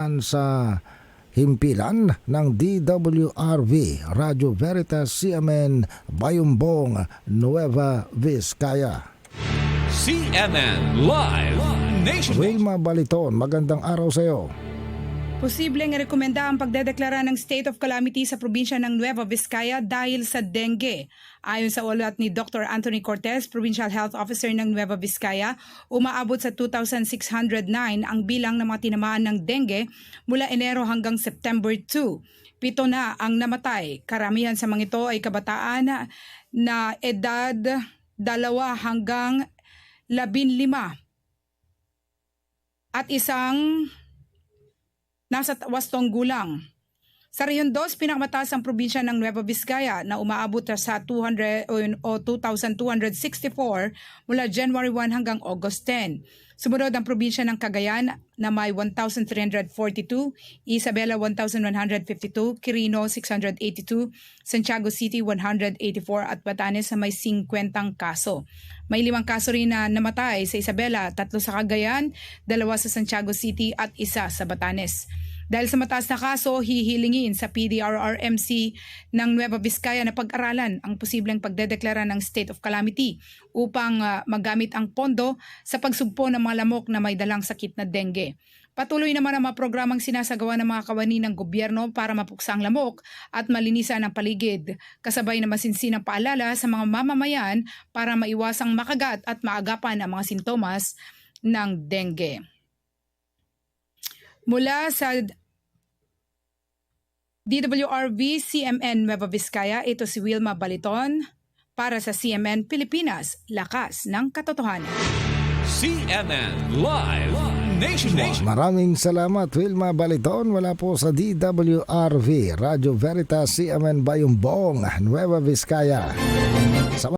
sa himpilan ng DWRV Radyo Veritas CMN Bayumbong Nueva Vizcaya. CNN Live Nation. Wilma Baliton, magandang araw sa iyo. Posibleng rekomenda ang pagdedeklara ng state of calamity sa probinsya ng Nueva Vizcaya dahil sa dengue. Ayon sa ulat ni Dr. Anthony Cortez, Provincial Health Officer ng Nueva Vizcaya, umaabot sa 2,609 ang bilang ng mga tinamaan ng dengue mula Enero hanggang September 2. Pito na ang namatay. Karamihan sa mga ito ay kabataan na, edad dalawa hanggang labin lima at isang nasa wastong gulang. Sa Rehiyon 2, pinakamataas ang probinsya ng Nueva Vizcaya na umaabot sa 200 o yun- o 2,264 mula January 1 hanggang August 10. Sumunod ang probinsya ng Cagayan na may 1,342, Isabela 1,152, Quirino 682, Santiago City 184 at Batanes na may 50 kaso. May limang kaso rin na namatay sa Isabela, tatlo sa Cagayan, dalawa sa Santiago City at isa sa Batanes. Dahil sa mataas na kaso, hihilingin sa PDRRMC ng Nueva Vizcaya na pag-aralan ang posibleng pagdedeklara ng state of calamity upang ah, magamit ang pondo sa pagsugpo ng mga lamok na may dalang sakit na dengue. Patuloy naman ang mga programang sinasagawa ng mga kawani ng gobyerno para mapuksa ang lamok at malinisan ang paligid. Kasabay na masinsinang paalala sa mga mamamayan para maiwasang makagat at maagapan ang mga sintomas ng dengue. Mula sa DWRV CMN Nueva Vizcaya, ito si Wilma Baliton para sa CMN Pilipinas, Lakas ng Katotohanan. CNN Live Nation. Maraming salamat Wilma Baliton wala po sa DWRV Radyo Veritas CMN Bayumbong Nueva Vizcaya. Sa